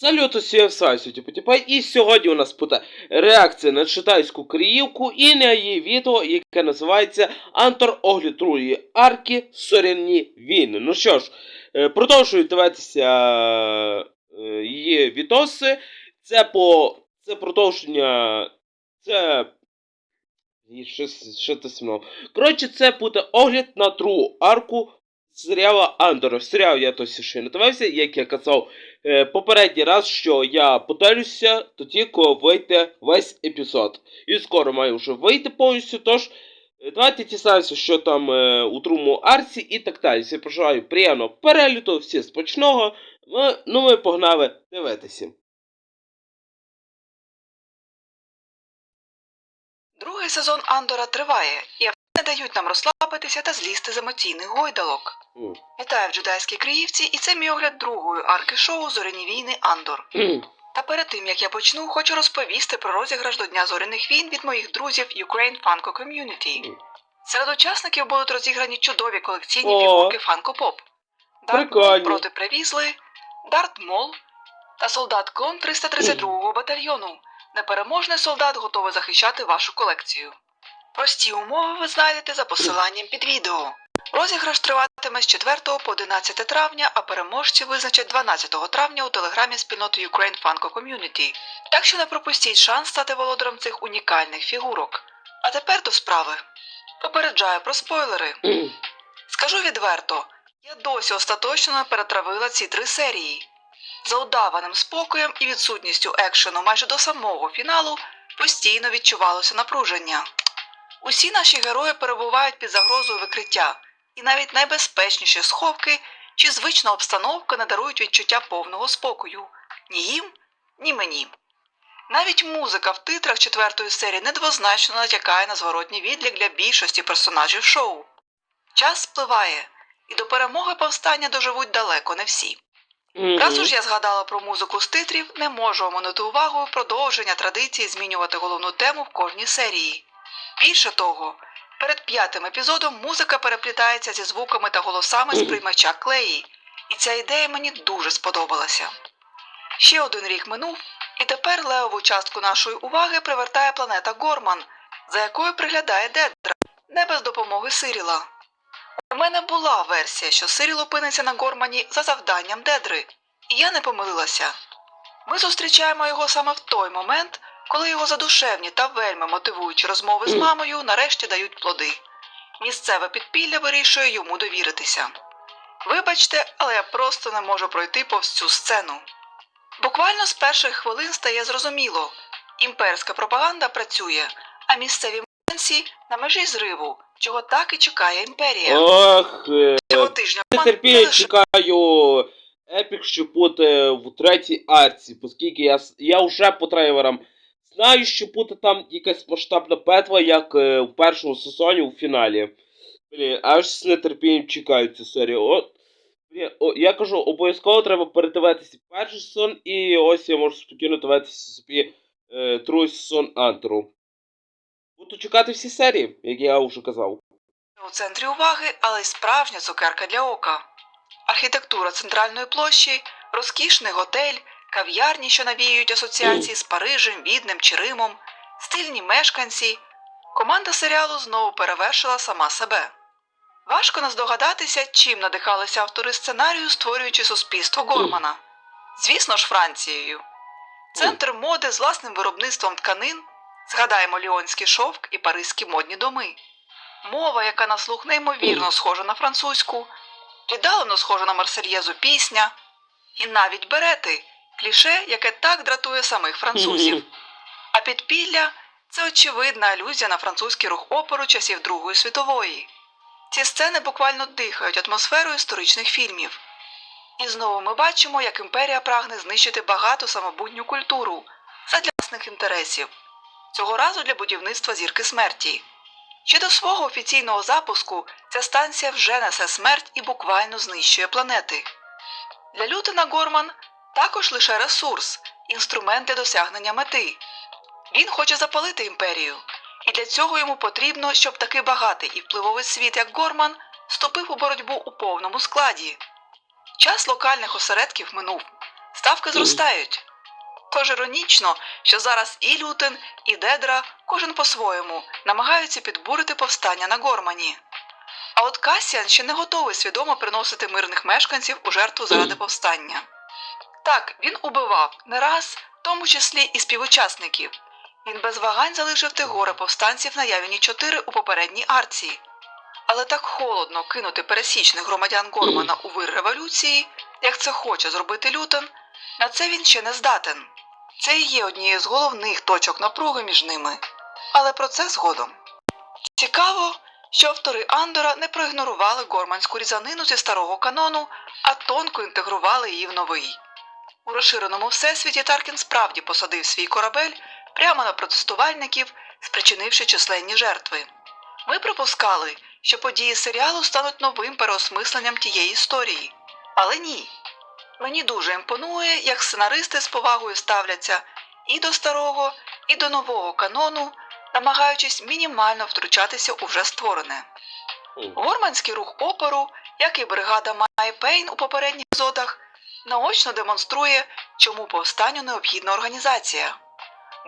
Салют усім Сасюті Потіпай, і сьогодні у нас буде реакція на читайську криївку і на її відео, яке називається Антор оглядрує арки Соряні війни. Ну що ж, е, продовжую дивитися е, її відоси. Це по. Це продовження. Це. І що, що сміло. Коротше, це буде огляд на другу арку серіала Андора. Серіал я досі ще не дивився, як я казав е, попередній раз, що я поділюся тоді, коли вийде весь епізод. І скоро має вже вийти повністю, тож е, давайте дізнаємося, що там е, у другому арці і так далі. Всім бажаю приємного перегляду, всі смачного. Ми, ну ми погнали дивитися. Другий сезон Андора триває, і дають нам розслабитися та злізти з емоційних гойдалок. М. Вітаю в джедайській Криївці, і це мій огляд другої арки шоу Зоряні війни Андор. Та перед тим як я почну, хочу розповісти про розіграш до Дня зоряних війн від моїх друзів Ukraine Funko Community. Серед учасників будуть розіграні чудові колекційні О. фігурки Funko Pop. Прикольні. проти Привізли, Дарт Мол та солдат Клон 332-го батальйону. Непереможний солдат готовий захищати вашу колекцію. Прості умови ви знайдете за посиланням під відео. Розіграш триватиме з 4 по 11 травня, а переможці визначать 12 травня у телеграмі спільноти Ukraine Funko Community. Так що не пропустіть шанс стати володарем цих унікальних фігурок. А тепер до справи. Попереджаю про спойлери. Скажу відверто, я досі остаточно перетравила ці три серії. За удаваним спокоєм і відсутністю екшену майже до самого фіналу постійно відчувалося напруження. Усі наші герої перебувають під загрозою викриття, і навіть найбезпечніші сховки чи звична обстановка не дарують відчуття повного спокою ні їм, ні мені. Навіть музика в титрах четвертої серії недвозначно натякає на зворотній відлік для більшості персонажів шоу. Час спливає, і до перемоги повстання доживуть далеко не всі. Раз уж я згадала про музику з титрів, не можу оминути увагою продовження традиції змінювати головну тему в кожній серії. Більше того, перед п'ятим епізодом музика переплітається зі звуками та голосами з приймача клеї, і ця ідея мені дуже сподобалася. Ще один рік минув, і тепер левову частку нашої уваги привертає планета Горман, за якою приглядає Дедра, не без допомоги Сиріла. У мене була версія, що Сиріл опиниться на Гормані за завданням Дедри, і я не помилилася. Ми зустрічаємо його саме в той момент, коли його задушевні та вельми мотивуючі розмови з мамою нарешті дають плоди. Місцеве підпілля вирішує йому довіритися. Вибачте, але я просто не можу пройти повз цю сцену. Буквально з перших хвилин стає зрозуміло: імперська пропаганда працює, а місцеві мешканці на межі зриву, чого так і чекає імперія. Ох, е, Цього тижня лише чекаю епік, що буде в третій арці, оскільки я, я вже по трейлерам знаю, що буде там якась масштабна битва, як е, в першому сезоні у фіналі. Блін, аж з нетерпінням чекаю цю серію. От, блін, о, я кажу, обов'язково треба передивитися перший сезон, і ось я можу спокійно дивитися собі е, другий сезон Антеру. Буду чекати всі серії, як я вже казав. у центрі уваги, але й справжня цукерка для ока. Архітектура центральної площі, розкішний готель, кав'ярні, що навіюють асоціації з Парижем, Віднем чи Римом, стильні мешканці. Команда серіалу знову перевершила сама себе. Важко не здогадатися, чим надихалися автори сценарію, створюючи суспільство Гормана. Звісно ж, Францією. Центр моди з власним виробництвом тканин. Згадаємо Ліонський шовк і паризькі модні доми. Мова, яка на слух неймовірно схожа на французьку, віддалено схожа на марсельєзу пісня, і навіть берети кліше, яке так дратує самих французів. А підпілля це очевидна алюзія на французький рух опору часів Другої світової. Ці сцени буквально дихають атмосферою історичних фільмів. І знову ми бачимо, як імперія прагне знищити багату самобутню культуру задля власних інтересів, цього разу для будівництва зірки смерті. Ще до свого офіційного запуску ця станція вже несе смерть і буквально знищує планети. Для Лютена Горман також лише ресурс, інструмент для досягнення мети. Він хоче запалити імперію, і для цього йому потрібно, щоб такий багатий і впливовий світ, як Горман, вступив у боротьбу у повному складі. Час локальних осередків минув. ставки зростають. Тож іронічно, що зараз і Лютен, і Дедра, кожен по-своєму, намагаються підбурити повстання на Гормані. А от Касіан ще не готовий свідомо приносити мирних мешканців у жертву заради повстання. Так, він убивав не раз, в тому числі і співучасників. Він без вагань залишив тих горе повстанців на Явіні 4 у попередній арці. Але так холодно кинути пересічних громадян Гормана у вир революції, як це хоче зробити Лютон, на це він ще не здатен. Це і є однією з головних точок напруги між ними. Але про це згодом. Цікаво, що автори Андора не проігнорували горманську різанину зі старого канону, а тонко інтегрували її в новий. У розширеному всесвіті Таркін справді посадив свій корабель прямо на протестувальників, спричинивши численні жертви. Ми припускали, що події серіалу стануть новим переосмисленням тієї історії. Але ні. Мені дуже імпонує, як сценаристи з повагою ставляться і до старого, і до нового канону, намагаючись мінімально втручатися у вже створене. Горманський рух опору, як і бригада Май Пейн у попередніх епізодах, наочно демонструє, чому повстанню необхідна організація.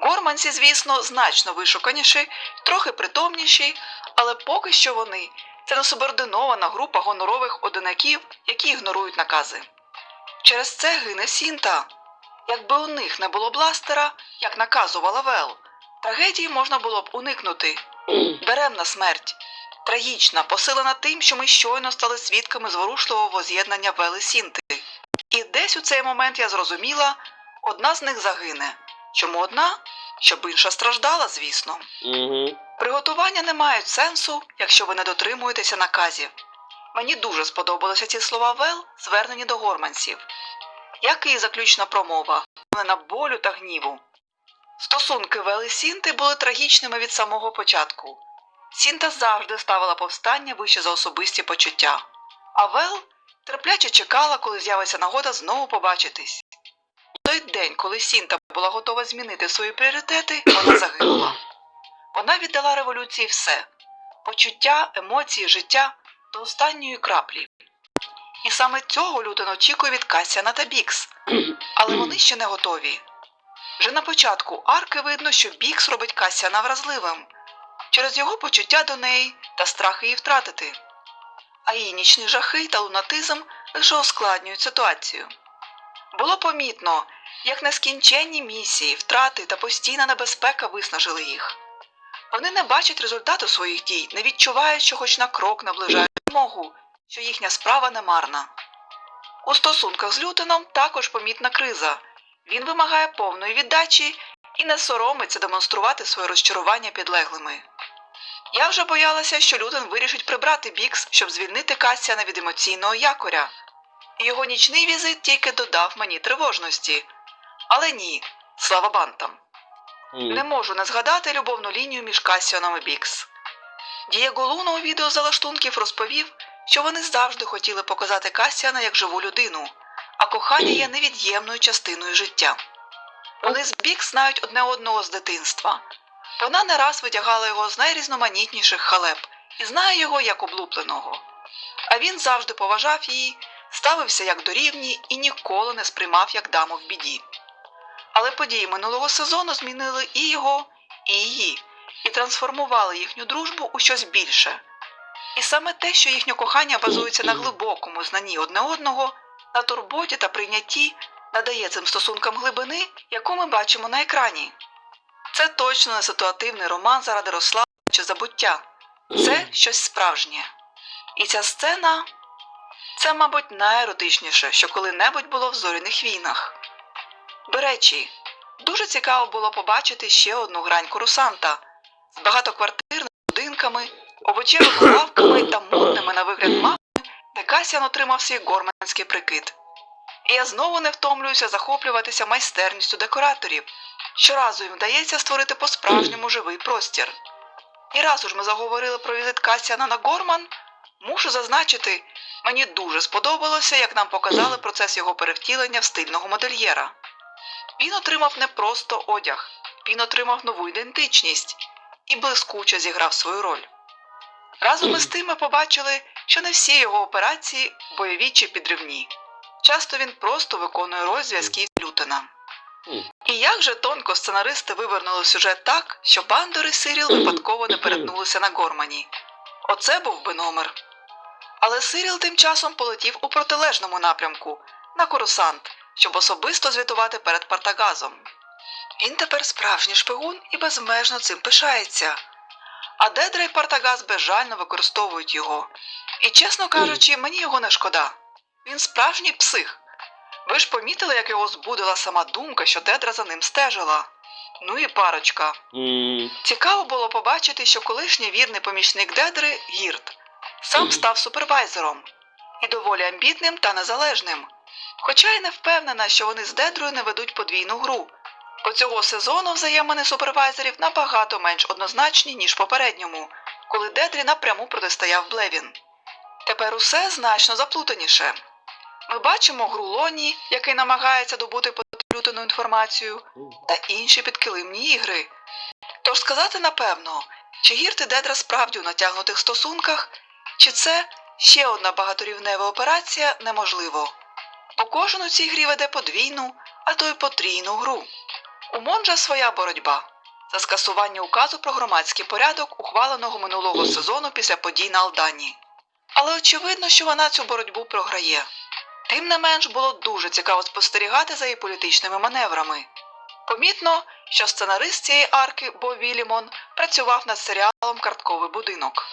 Горманці, звісно, значно вишуканіші, трохи притомніші, але поки що вони це несубординована група гонорових одинаків, які ігнорують накази. Через це гине Сінта. Якби у них не було бластера, як наказувала Вел, трагедії можна було б уникнути. Беремна смерть. Трагічна, посилена тим, що ми щойно стали свідками зворушливого воз'єднання Вели Сінти. Десь у цей момент я зрозуміла, одна з них загине. Чому одна? Щоб інша страждала, звісно. Угу. Приготування не мають сенсу, якщо ви не дотримуєтеся наказів. Мені дуже сподобалися ці слова Вел, звернені до горманців. Як і заключна промова, на болю та гніву. Стосунки Вел і Сінти були трагічними від самого початку. Сінта завжди ставила повстання вище за особисті почуття, а Вел терпляче чекала, коли з'явиться нагода знову побачитись. У той день, коли Сінта була готова змінити свої пріоритети, вона загинула. Вона віддала революції все почуття, емоції, життя до останньої краплі. І саме цього Лютон очікує від Касіана та Бікс, але вони ще не готові. Вже на початку арки видно, що Бікс робить Касіана вразливим через його почуття до неї та страх її втратити. А її нічні жахи та лунатизм лише ускладнюють ситуацію. Було помітно, як нескінченні місії, втрати та постійна небезпека виснажили їх. Вони не бачать результату своїх дій, не відчувають, що хоч на крок наближають вимогу, що їхня справа не марна. У стосунках з Лютеном також помітна криза. Він вимагає повної віддачі і не соромиться демонструвати своє розчарування підлеглими. Я вже боялася, що Лютен вирішить прибрати Бікс, щоб звільнити Касіана від емоційного якоря. Його нічний візит тільки додав мені тривожності. Але ні, слава бантам. Не можу не згадати любовну лінію між Касіоном і Бікс. Дієго Луна у відео залаштунків розповів, що вони завжди хотіли показати Касіана як живу людину, а кохання є невід'ємною частиною життя. Вони з Бікс знають одне одного з дитинства. Вона не раз витягала його з найрізноманітніших халеп і знає його як облупленого. А він завжди поважав її, ставився як до рівні і ніколи не сприймав як даму в біді. Але події минулого сезону змінили і його, і її, і трансформували їхню дружбу у щось більше. І саме те, що їхнє кохання базується на глибокому знанні одне одного, на турботі та прийнятті, надає цим стосункам глибини, яку ми бачимо на екрані. Це точно не ситуативний роман заради розслаблення чи забуття. Це щось справжнє. І ця сцена це, мабуть, найеротичніше, що коли-небудь було в зоряних війнах. До речі, дуже цікаво було побачити ще одну грань курсанта з багатоквартирними будинками, овочевими лавками та модними на вигляд мапами, де Касян отримав свій горманський прикид. І я знову не втомлююся захоплюватися майстерністю декораторів. Щоразу їм вдається створити по-справжньому живий простір. І раз уж ми заговорили про візит Касіана на Горман, мушу зазначити, мені дуже сподобалося, як нам показали процес його перевтілення в стильного модельєра. Він отримав не просто одяг, він отримав нову ідентичність і блискуче зіграв свою роль. Разом із тим ми побачили, що не всі його операції бойові чи підривні. Часто він просто виконує роль зв'язків Лютена. І як же тонко сценаристи вивернули сюжет так, що Бандер і Сиріл випадково не перетнулися на Гормані. Оце був би номер. Але Сиріл тим часом полетів у протилежному напрямку на Корусант, щоб особисто звітувати перед Партагазом. Він тепер справжній шпигун і безмежно цим пишається. А Дедра і Партагаз безжально використовують його. І, чесно кажучи, мені його не шкода. Він справжній псих. Ви ж помітили, як його збудила сама думка, що Дедра за ним стежила. Ну і парочка. Цікаво було побачити, що колишній вірний помічник Дедри Гірт сам став супервайзером і доволі амбітним та незалежним. Хоча й не впевнена, що вони з Дедрою не ведуть подвійну гру. Бо цього сезону взаємини супервайзерів набагато менш однозначні, ніж попередньому, коли Дедрі напряму протистояв Блевін. Тепер усе значно заплутаніше. Ми бачимо гру Лоні, який намагається добути потрютану інформацію, та інші підкилимні ігри. Тож сказати напевно, чи Гірт і Дедра справді у натягнутих стосунках, чи це ще одна багаторівнева операція неможливо. Бо кожен у цій грі веде подвійну, а то й потрійну гру. У Монджа своя боротьба за скасування указу про громадський порядок, ухваленого минулого сезону після подій на Алдані. Але очевидно, що вона цю боротьбу програє. Тим не менш було дуже цікаво спостерігати за її політичними маневрами. Помітно, що сценарист цієї арки Бо Вілімон працював над серіалом Картковий будинок.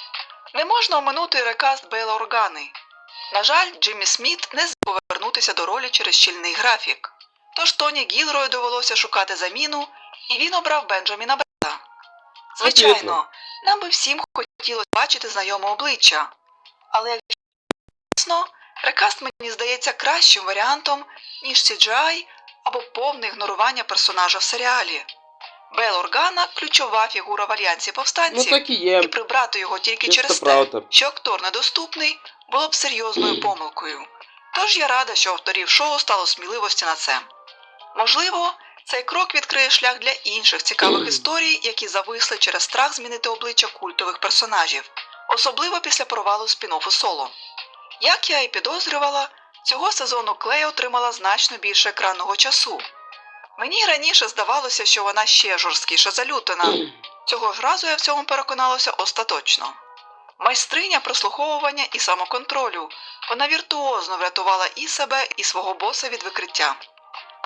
Не можна оминути рекаст Бейла Органи. На жаль, Джиммі Сміт не зміг повернутися до ролі через щільний графік. Тож Тоні Гілрою довелося шукати заміну, і він обрав Бенджаміна Бета. Звичайно, нам би всім хотілося бачити знайоме обличчя. Але як чесно, рекаст мені здається кращим варіантом, ніж CGI або повне ігнорування персонажа в серіалі. Бел Органа ключова фігура в альянсі Ну повстанців, так і є. і прибрати його тільки Це через те, що актор недоступний, було б серйозною помилкою. Тож я рада, що авторів шоу стало сміливості на це. Можливо, цей крок відкриє шлях для інших цікавих історій, які зависли через страх змінити обличчя культових персонажів, особливо після провалу спін-оффу соло. Як я і підозрювала, цього сезону Клей отримала значно більше екранного часу. Мені раніше здавалося, що вона ще жорсткіша за Лютена. Цього ж разу я в цьому переконалася остаточно. Майстриня прослуховування і самоконтролю. Вона віртуозно врятувала і себе, і свого боса від викриття.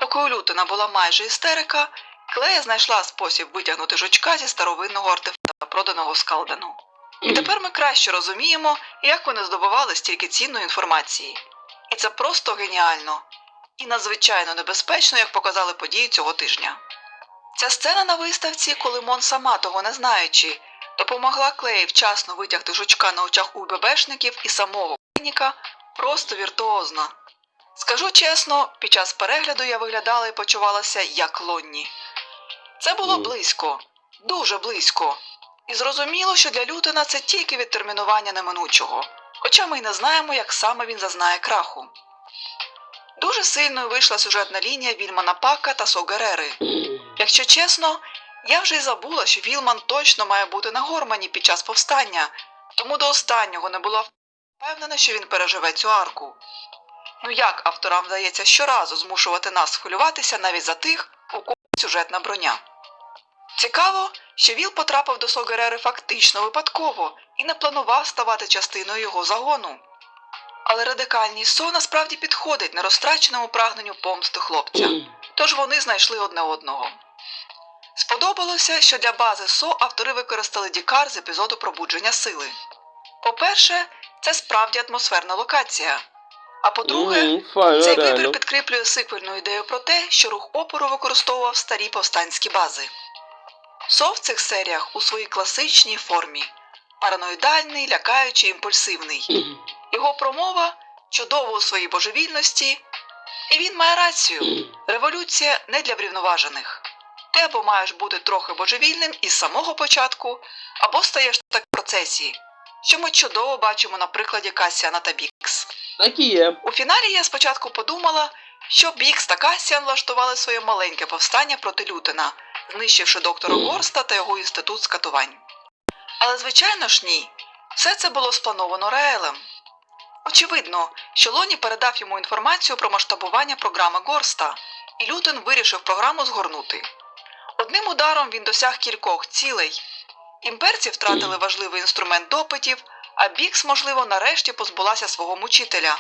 Поки у Лютена була майже істерика, Клея знайшла спосіб витягнути жучка зі старовинного артефакта, проданого Скалдену. І тепер ми краще розуміємо, як вони здобували стільки цінної інформації. І це просто геніально. І надзвичайно небезпечно, як показали події цього тижня. Ця сцена на виставці, коли Мон сама того не знаючи, допомогла Клеї вчасно витягти жучка на очах у ББшників і самого клініка, просто віртуозна. Скажу чесно, під час перегляду я виглядала і почувалася як Лонні. Це було близько, дуже близько. І зрозуміло, що для Лютена це тільки відтермінування неминучого, хоча ми й не знаємо, як саме він зазнає краху. Дуже сильною вийшла сюжетна лінія Вільмана Пака та Согерери. Якщо чесно, я вже й забула, що Вілман точно має бути на Гормані під час повстання, тому до останнього не була впевнена, що він переживе цю арку. Ну як авторам вдається щоразу змушувати нас хвилюватися навіть за тих, у кого сюжетна броня. Цікаво, що Віл потрапив до Согерери фактично випадково і не планував ставати частиною його загону. Але радикальність Со насправді підходить нерозтраченому прагненню помсти хлопця тож вони знайшли одне одного. Сподобалося, що для бази СО автори використали Дікар з епізоду пробудження сили. По-перше, це справді атмосферна локація. А по-друге, цей вибір підкріплює сиквельну ідею про те, що рух опору використовував старі повстанські бази. СО в цих серіях у своїй класичній формі параноїдальний, лякаючий, імпульсивний. Його промова чудова у своїй божевільності, і він має рацію. Революція не для врівноважених. Ти або маєш бути трохи божевільним із самого початку, або стаєш так в процесі, що ми чудово бачимо на прикладі Касіана та Бікс. Так і є. У фіналі я спочатку подумала, що Бікс та Касіан влаштували своє маленьке повстання проти Лютена, знищивши доктора Горста та його інститут скатувань. Але, звичайно ж, ні. Все це було сплановано Реелем. Очевидно, що Лоні передав йому інформацію про масштабування програми Горста, і Лютен вирішив програму згорнути. Одним ударом він досяг кількох цілей. Імперці втратили важливий інструмент допитів, а Бікс, можливо, нарешті позбулася свого мучителя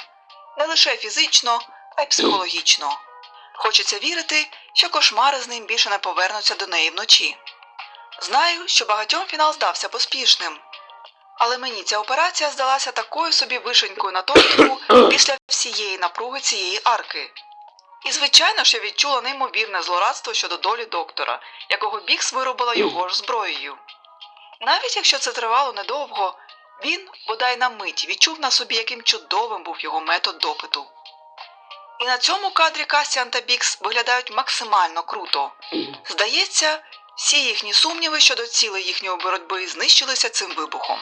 не лише фізично, а й психологічно. Хочеться вірити, що кошмари з ним більше не повернуться до неї вночі. Знаю, що багатьом фінал здався поспішним, але мені ця операція здалася такою собі вишенькою на тортику після всієї напруги цієї арки. І, звичайно, що відчула неймовірне злорадство щодо долі доктора, якого Бікс виробила його ж зброєю. Навіть якщо це тривало недовго, він, бодай на мить, відчув на собі, яким чудовим був його метод допиту. І на цьому кадрі Касіан та Бікс виглядають максимально круто. Здається, всі їхні сумніви щодо цілей їхньої боротьби знищилися цим вибухом.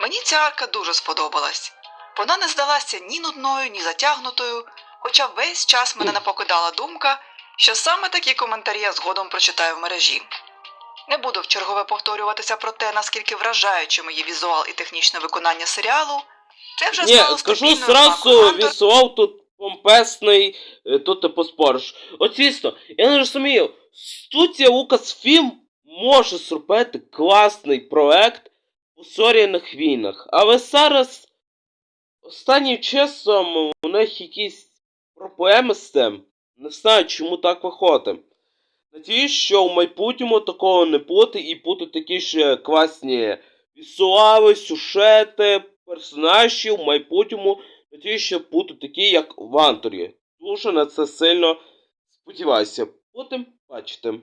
Мені ця арка дуже сподобалась. Вона не здалася ні нудною, ні затягнутою, хоча весь час мене не покидала думка, що саме такі коментарі я згодом прочитаю в мережі. Не буду вчергове повторюватися про те, наскільки вражаючими є візуал і технічне виконання серіалу. Це вже Ні, стало скажу зразу, візуал тут помпесний, е, тут ти поспориш. От звісно, я не розумію, студія Lucasfilm може зробити класний проект у зоряних війнах, але зараз останнім часом у них якісь проблеми з цим. Не знаю, чому так виходить. Надіюсь, що в майбутньому такого не буде і будуть такі ж класні візуали, сюжети, персонажі в майбутньому. Надіюсь, що будуть такі, як в Анторі. Дуже на це сильно сподіваюся. Будемо бачити,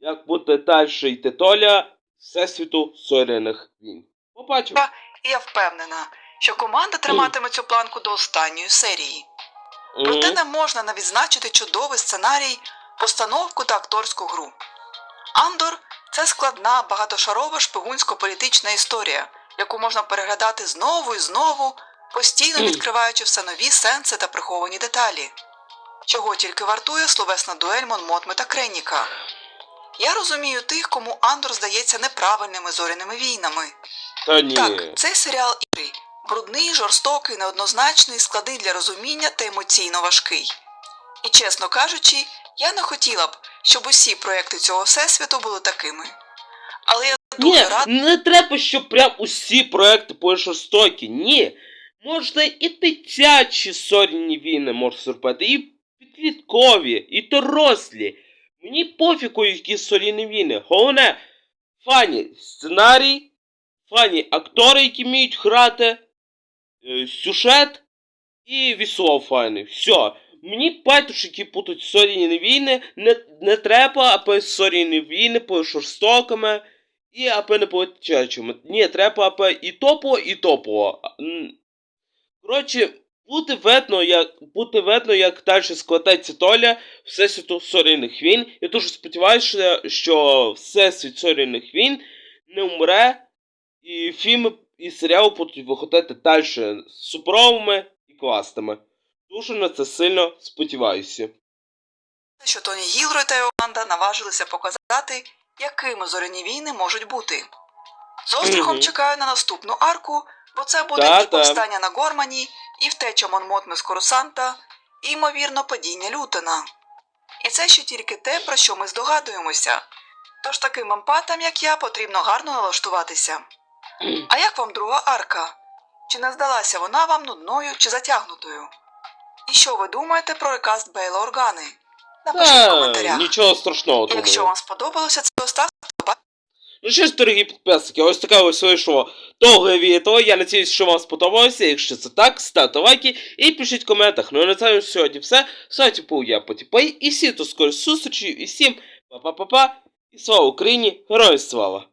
як буде далі йти доля Всесвіту зоряних війн. Побачимо. Я впевнена, що команда триматиме цю планку до останньої серії. Проте не можна не відзначити чудовий сценарій, постановку та акторську гру. Андор це складна, багатошарова шпигунсько-політична історія, яку можна переглядати знову і знову, постійно відкриваючи все нові сенси та приховані деталі. Чого тільки вартує словесна дуель Монмотми та Креніка. Я розумію тих, кому Андор здається неправильними зоряними війнами. Та ні. Так, цей серіал ігри. Брудний, жорстокий, неоднозначний, складний для розуміння та емоційно важкий. І чесно кажучи, я не хотіла б, щоб усі проекти цього всесвіту були такими. Але я дуже Ні, рада, не треба, щоб прям усі проекти були жорстокі. Ні. Можна і дитячі зоряні війни можна зробити, і підліткові, і дорослі. Мені пофігу, які зоряні війни. Головне, фані сценарій, фані актори, які вміють грати, е, сюжет і візуал файний. Все. Мені байдуже, які будуть зоряні війни, не, не треба, аби зоряні війни були жорстокими. І аби не дитячими. Ні, треба аби і топово, і топово. Коротше, буде видно, як, буде видно, як далі складається доля Всесвіту Зоряних війн. Я дуже сподіваюся, що Всесвіт Зоряних війн не вмре, і фільми і серіали будуть виходити далі суперовими і класними. Дуже на це сильно сподіваюся. що Тоні Гілрой та його наважилися показати, якими зоряні війни можуть бути. З острахом Мгм. чекаю на наступну арку, бо це буде Та-та. і повстання на Гормані, і втеча Монмотми з Корусанта, і, ймовірно, падіння Лютена. І це ще тільки те, про що ми здогадуємося. Тож таким емпатам, як я, потрібно гарно налаштуватися. А як вам друга арка? Чи не здалася вона вам нудною чи затягнутою? І що ви думаєте про рекаст Бейла Органи? Напишіть в коментарях. нічого страшного думаю. якщо вам сподобалося це, то ставте Ну що ж, дорогі підписники, ось таке ось вийшло довге відео. Я надіюсь, що вам сподобалося. Якщо це так, ставте лайки і пишіть в коментах. Ну а на цьому сьогодні все. З вами був я Потіпей І всі до скорих зустрічі, і всім па-па-па-па. І слава Україні! Героям слава!